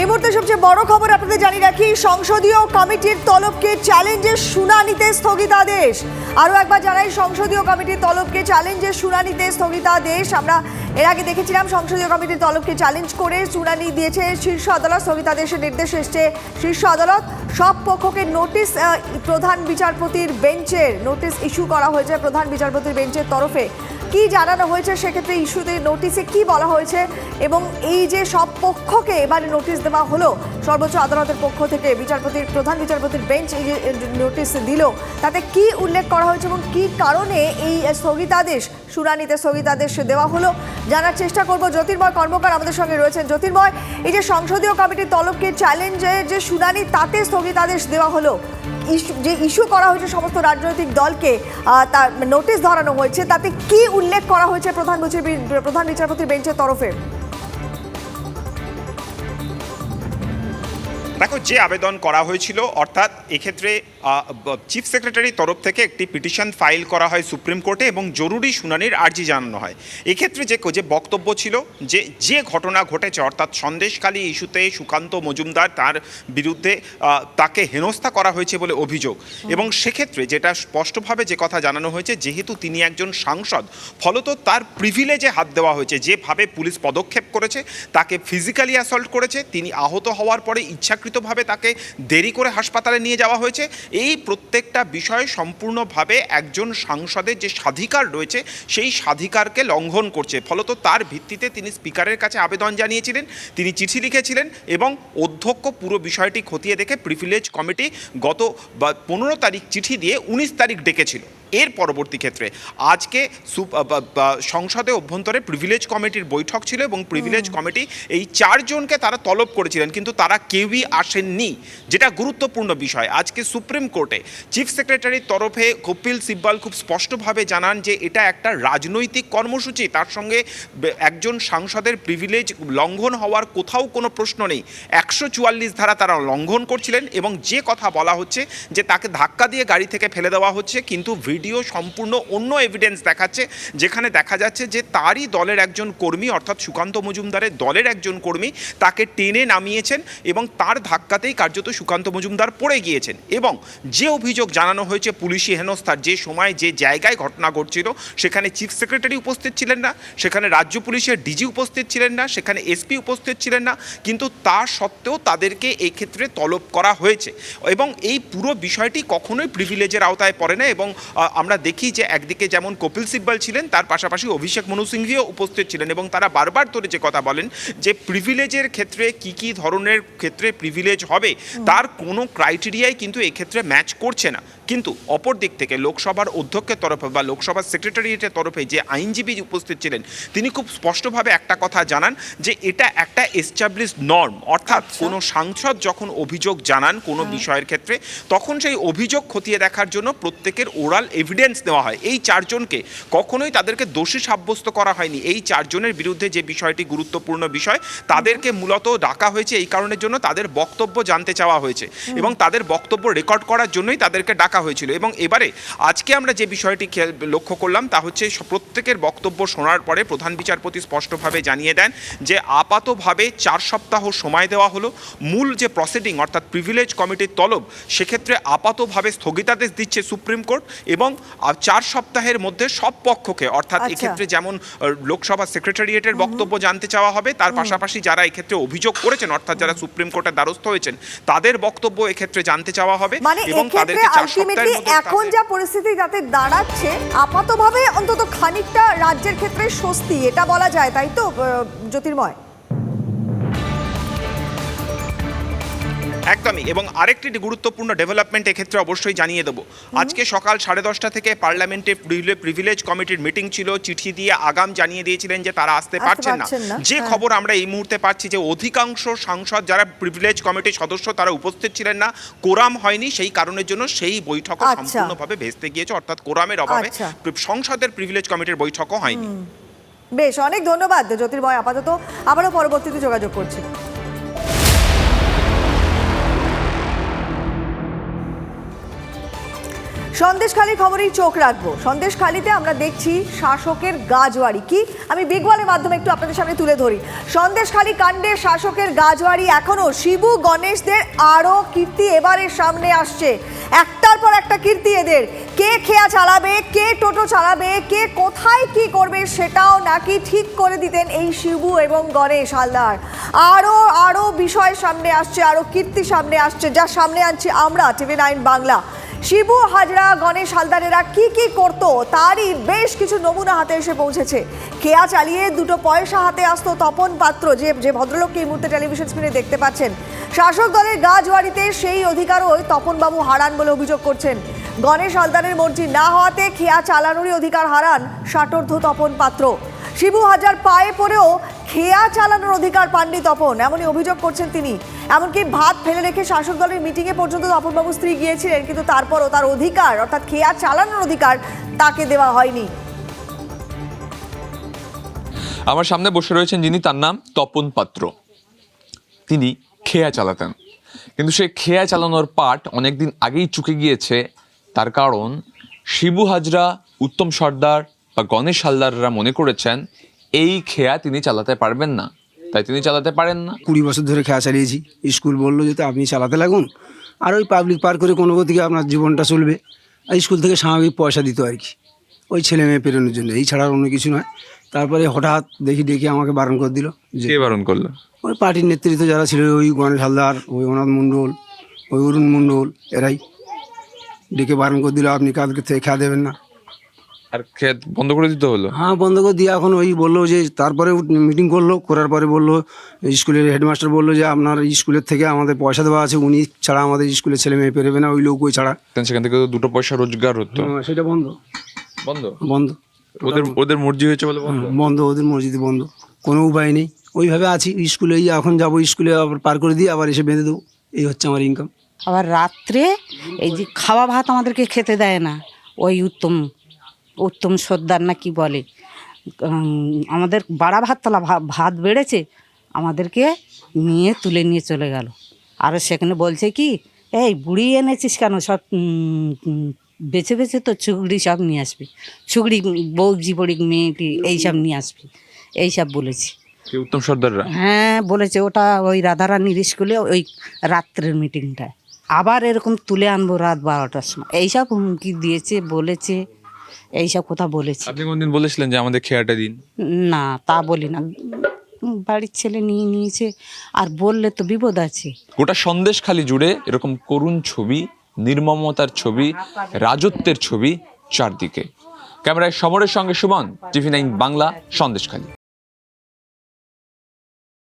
এই মুহূর্তে সবচেয়ে বড় খবর আপনাদের জানিয়ে রাখি, সংসদীয় কমিটির তলবকে চ্যালেঞ্জের শুনানিতে স্থগিতাদেশ। আরও একবার জানাই, সংসদীয় কমিটির তলবকে চ্যালেঞ্জের শুনানিতে স্থগিতাদেশ। আমরা এর আগে দেখেছিলাম, সংসদীয় কমিটির তলবকে চ্যালেঞ্জ করে শুনানি দিয়েছে শীর্ষ আদালত, স্থগিতাদেশের নির্দেশ এসছে শীর্ষ আদালত। সব পক্ষকে নোটিশ প্রধান বিচারপতির বেঞ্চের, নোটিশ ইস্যু করা হয়েছে প্রধান বিচারপতির বেঞ্চের তরফে। কি জানানো হয়েছে? সেক্ষেত্রে ইস্যুতে নোটিশে কি বলা হয়েছে? এবং এই যে সব পক্ষকে এবারে নোটিশ দেওয়া হলো, সর্বোচ্চ আদালতের পক্ষ থেকে বিচারপতির, প্রধান বিচারপতির বেঞ্চ এই যে নোটিশ দিল, তাতে কি উল্লেখ করা হয়েছে এবং কি কারণে এই স্থগিতাদেশ, শুনানিতে স্থগিতাদেশ দেওয়া হলো? জানার চেষ্টা করব জ্যোতির্ময় কর্মকার আমাদের সঙ্গে রয়েছেন। জ্যোতির্ময়, এই যে সংসদীয় কমিটির তলবকে চ্যালেঞ্জে যে শুনানি, তাতে স্থগিতাদেশ দেওয়া হলো। যে ইস্যু করা হয়েছে সমস্ত রাজনৈতিক দলকে তার নোটিশ ধরানো হয়েছে, তাতে কি উল্লেখ করা হয়েছে প্রধান প্রধান বিচারপতির বেঞ্চের তরফে? দেখো যে আবেদন করা হয়েছিল অর্থাৎ এক্ষেত্রে চিফ সেক্রেটারির তরফ থেকে একটি পিটিশন ফাইল করা হয় সুপ্রিম কোর্টে এবং জরুরি শুনানির আর্জি জানানো হয়। এক্ষেত্রে যে যে বক্তব্য ছিল যে যে ঘটনা ঘটেছে অর্থাৎ সন্দেশখালী ইস্যুতে সুকান্ত মজুমদার তার বিরুদ্ধে তাকে হেনস্থা করা হয়েছে বলে অভিযোগ। এবং সেক্ষেত্রে যেটা স্পষ্টভাবে যে কথা জানানো হয়েছে যেহেতু তিনি একজন সাংসদ ফলত তার প্রিভিলেজে হাত দেওয়া হয়েছে। যেভাবে পুলিশ পদক্ষেপ করেছে তাকে ফিজিক্যালি অ্যাসল্ট করেছে তিনি আহত হওয়ার পরে ইচ্ছাকৃতভাবে তাকে দেরি করে হাসপাতালে নিয়ে যাওয়া হয়েছে। এই প্রত্যেকটা বিষয় সম্পূর্ণভাবে একজন সাংসদের যে স্বাধিকার রয়েছে, সেই স্বাধিকারকে লঙ্ঘন করছে। ফলত তার ভিত্তিতে তিনি স্পিকারের কাছে আবেদন জানিয়েছিলেন, তিনি চিঠি লিখেছিলেন এবং অধ্যক্ষ পুরো বিষয়টি খতিয়ে দেখে প্রিভিলেজ কমিটি গত পনেরো তারিখ চিঠি দিয়ে উনিশ তারিখ ডেকেছিল। এর পরবর্তী ক্ষেত্রে। আজকে সংসদে অভ্যন্তরে প্রিভিলেজ কমিটির বৈঠক ছিল এবং প্রিভিলেজ কমিটি এই চারজনকে তারা তলব করেছিলেন কিন্তু তারা কেউই আসেননি যেটা গুরুত্বপূর্ণ বিষয়। আজকে সুপ্রিম কোর্টে চিফ সেক্রেটারির তরফে কপিল সিব্বাল খুব স্পষ্টভাবে জানান যে এটা একটা রাজনৈতিক কর্মসূচি তার সঙ্গে একজন সাংসদের প্রিভিলেজ লঙ্ঘন হওয়ার কোথাও কোনো প্রশ্ন নেই। একশো চুয়াল্লিশ ধারা তারা লঙ্ঘন করছিলেন এবং যে কথা বলা হচ্ছে যে তাকে ধাক্কা দিয়ে গাড়ি থেকে ফেলে দেওয়া হচ্ছে কিন্তু ভিডিও সম্পূর্ণ অন্য এভিডেন্স দেখাচ্ছে, যেখানে দেখা যাচ্ছে যে তারই দলের একজন কর্মী, অর্থাৎ সুকান্ত মজুমদারের দলের একজন কর্মী, তাকে টেনে নামিয়েছেন এবং তার ধাক্কাতেই কার্যত সুকান্ত মজুমদার পড়ে গিয়েছেন। এবং যে অভিযোগ জানানো হয়েছে পুলিশি হেনস্থার, যে সময়, যে জায়গায় ঘটনা ঘটছিল, সেখানে চিফ সেক্রেটারি উপস্থিত ছিলেন না, সেখানে রাজ্য পুলিশের ডিজি উপস্থিত ছিলেন না, সেখানে এসপি উপস্থিত ছিলেন না, কিন্তু তা সত্ত্বেও তাদেরকে এই ক্ষেত্রে তলব করা হয়েছে। এবং এই পুরো বিষয়টি কখনোই প্রিভিলেজের আওতায় পড়ে না এবং আমরা দেখি যে একদিকে যেমন কপিল সিব্বল ছিলেন তার পাশাপাশি অভিষেক মনু সিংভিও উপস্থিত ছিলেন এবং তারা বারবার ধরে যে কথা বলেন যে প্রিভিলেজের ক্ষেত্রে কি কি ধরনের ক্ষেত্রে প্রিভিলেজ হবে তার কোনো ক্রাইটেরিয়াই কিন্তু এক্ষেত্রে ম্যাচ করছে না। কিন্তু অপর দিক থেকে লোকসভার অধ্যক্ষের তরফে বা লোকসভার সেক্রেটারিয়েটের তরফে যে আইনজীবী উপস্থিত ছিলেন তিনি খুব স্পষ্টভাবে একটা কথা জানান যে এটা একটা এস্টাবলিশ নর্ম অর্থাৎ আচ্ছা। কোনো সাংসদ যখন অভিযোগ জানান কোনো বিষয়ের ক্ষেত্রে তখন সেই অভিযোগ খতিয়ে দেখার জন্য প্রত্যেকের ওরাল এভিডেন্স নেওয়া হয়। এই চারজনকে কখনোই তাদেরকে দোষী সাব্যস্ত করা হয়নি। এই চারজনের বিরুদ্ধে যে বিষয়টি গুরুত্বপূর্ণ বিষয় তাদেরকে মূলত ডাকা হয়েছে এই কারণের জন্য তাদের বক্তব্য জানতে চাওয়া হয়েছে এবং তাদের বক্তব্য রেকর্ড করার জন্যই তাদেরকে ডাকা হয়েছিল। এবং এবারে আজকে আমরা যে বিষয়টি লক্ষ্য করলাম তা হচ্ছে প্রত্যেকের বক্তব্য শোনার পরে প্রধান বিচারপতি স্পষ্টভাবে জানিয়ে দেন যে আপাতভাবে চার সপ্তাহ সময় দেওয়া হলো। মূল যে প্রসিডিং অর্থাৎ প্রিভিলেজ কমিটির তলব সেক্ষেত্রে আপাতভাবে স্থগিতাদেশ দিচ্ছে সুপ্রিম কোর্ট এবং চার সপ্তাহের মধ্যে সব পক্ষকে অর্থাৎ আচ্ছা। এক্ষেত্রে যেমন লোকসভা সেক্রেটারিয়েটের বক্তব্য জানতে চাওয়া হবে তার পাশাপাশি যারা এক্ষেত্রে অভিযোগ করেছেন অর্থাৎ যারা সুপ্রিম কোর্টের দ্বারস্থ হয়েছেন তাদের বক্তব্য এক্ষেত্রে জানতে চাওয়া হবে মানে এবং তাদেরকে চার আলটিমেটলি এখন যা পরিস্থিতি যাতে দাঁড়াচ্ছে আপাতভাবে অন্তত খানিকটা রাজ্যের ক্ষেত্রে স্বস্তি এটা বলা যায় তাই তো জ্যোতির্ময়? একদমই এবং আরেকটি গুরুত্বপূর্ণ ডেভেলপমেন্ট এক্ষেত্রে অবশ্যই জানিয়ে দেবো। আজকে সকাল সাড়ে দশটা থেকে পার্লামেন্টে প্রিভিলেজ কমিটির মিটিং ছিল চিঠি দিয়ে আগাম জানিয়ে দিয়েছিলেন যে তারা আসতে পারছেন না। যে হ্যাঁ। খবর আমরা এই মুহূর্তে পাচ্ছি যে অধিকাংশ সাংসদ যারা প্রিভিলেজ কমিটির সদস্য তারা উপস্থিত ছিলেন না কোরাম হয়নি সেই কারণের জন্য সেই বৈঠকও আচ্ছা। সম্পূর্ণভাবে ভেস্তে গিয়েছে অর্থাৎ কোরামের অভাবে আচ্ছা। সংসদের প্রিভিলেজ কমিটির বৈঠকও হয়নি। বেশ অনেক ধন্যবাদ জ্যোতির্ময় আপাতত। আবারও পরবর্তীতে যোগাযোগ করছি। সন্দেশখালী খবরেই চোখ রাখব। সন্দেশখালীতে আমরা দেখছি শাসকের গাজওয়ারি কি? আমি বিগওয়ালের মাধ্যমে একটু আপনাদের সামনে তুলে ধরি। সন্দেশখালী কাণ্ডে শাসকের গাজওয়ারি এখনও শিবু, গণেশদের আরও কীর্তি এবারে সামনে আসছে। একটার পর একটা কীর্তি এদের। কে খেয়া চালাবে? কে টোটো চালাবে? কে কোথায় কি করবে? সেটাও নাকি ঠিক করে দিতেন এই শিবু এবং গণেশ হালদার। আরও আরও বিষয় সামনে আসছে আরও কীর্তি সামনে আসছে, যা সামনে আনছি আমরা, টিভি নাইন বাংলা। শিবু, হাজরা, গণেশ, হালদারেরা কি কি করতো, তারই বেশ কিছু নমুনা হাতে এসে পৌঁছেছে। খেয়া চালিয়ে দুটো পয়সা হাতে আসতো তপন পাত্র, যে যে ভদ্রলোককে এই মুহূর্তে টেলিভিশন স্ক্রিনে দেখতে পাচ্ছেন। শাসক দলের গাজওয়ারিতে সেই অধিকারও তপনবাবু হারান বলে অভিযোগ করছেন। গণেশ, হালদারের মর্জি না হওয়াতে খেয়া চালানোরই অধিকার হারান ষাটোর্ধ তপন পাত্র। শিবু, হাজার পায়ে পড়েও খেয়া চালানোর অধিকার পাননি তপন। এমনই অভিযোগ করছেন তিনি। এমনকি ভাত ফেলে রেখে শাসক দলের মিটিংয়ে পর্যন্ত তপনবাবু স্ত্রী গিয়েছিলেন, কিন্তু তারপরও তার অধিকার, অর্থাৎ খেয়া চালানোর অধিকার তাকে দেওয়া হয়নি। আমার সামনে বসে রয়েছেন যিনি, তার নাম তপন পাত্র। তিনি খেয়া চালাতেন। কিন্তু সে খেয়া চালানোর পাঠ অনেকদিন আগেই চুকে গিয়েছে। তার কারণ শিবু হাজরা, উত্তম সর্দার বা গণেশ হালদাররা মনে করেছেন এই খেয়া তিনি চালাতে পারবেন না। তাই তিনি চালাতে পারেন না। কুড়ি বছর ধরে খেয়া চালিয়েছি। স্কুল বলল যে তো আপনি চালাতে লাগুন। আর ওই পাবলিক পার করে কোনো গতিকে আপনার জীবনটা চলবে। আর স্কুল থেকে স্বাভাবিক পয়সা দিত আর কি। ওই ছেলে মেয়ে পেরোনোর জন্য। এই ছাড়া আর অন্য কিছু নয়। তারপরে হঠাৎ দেখি দেখি আমাকে বারণ করে দিল যে বারণ করল? ওই পার্টির নেতৃত্ব যারা ছিল ওই গণেশ হালদার ওই অনাথ মণ্ডল ওই অরুণ মণ্ডল এরাই। ডেকে বারণ করে দিল আপনি কালকে থেকে খেয়া দেবেন না। আর খেয়া বন্ধ করে দিতে হলো? হ্যাঁ বন্ধ করে দিয়ে এখন ওই বলল যে তারপরে মিটিং করল করার পরে বলল স্কুলের হেডমাস্টার বলল যে আপনার স্কুলের থেকে আমাদের পয়সা দেওয়া আছে উনি ছাড়া আমাদের স্কুলের ছেলে মেয়ে পেরোবে না ওই লোক ওই ছাড়া সেখান থেকে তো দুটো পয়সা রোজগার হতো। হ্যাঁ, সেটা বন্ধ। বন্ধ? বন্ধ। ওদের ওদের মর্জি হয়েছে বলে বন্ধ? বন্ধ ওদের মসজিদে বন্ধ। কোনো উপায় নেই। ওইভাবে আছি স্কুলে এখন যাব স্কুলে আবার পার করে দিয়ে আবার এসে বেঁধে দেবো। এই হচ্ছে আমার ইনকাম আবার রাত্রে এই যে খাওয়া ভাত আমাদেরকে খেতে দেয় না ওই উত্তম উত্তম সর্দার না কি বলে? আমাদের বাড়া ভাততলা ভাত বেড়েছে আমাদেরকে নিয়ে তুলে নিয়ে চলে গেল। আর সেখানে বলছে কি এই বুড়ি এনেছিস কেন? সব বেছে বেছে তো ছুগড়ি সব নিয়ে আসবি। ছুগড়ি বৌজি বড়ি মেয়েটি এইসব নিয়ে আসবি। এইসব বলেছি। উত্তম সর্দাররা? হ্যাঁ বলেছে ওটা ওই রাধারানীর স্কুলে ওই রাত্রের মিটিংটায় আবার এরকম তুলে আনব রাত বারোটার সময়। এইসব হুমকি দিয়েছে বলেছে। এইসব কথা বলেছি। আপনি কোনদিন বলেছিলেন যে আমাদের খেয়াটা দিন? না তা বলি না। বাড়ির ছেলে নিয়ে নিয়েছে আর বললে তো বিপদ আছে। গোটা সন্দেশ খালি জুড়ে এরকম করুণ ছবি নির্মমতার ছবি রাজত্বের ছবি চারদিকে। ক্যামেরায় সমরের সঙ্গে সুমন টিভি নাইন বাংলা সন্দেশখালি।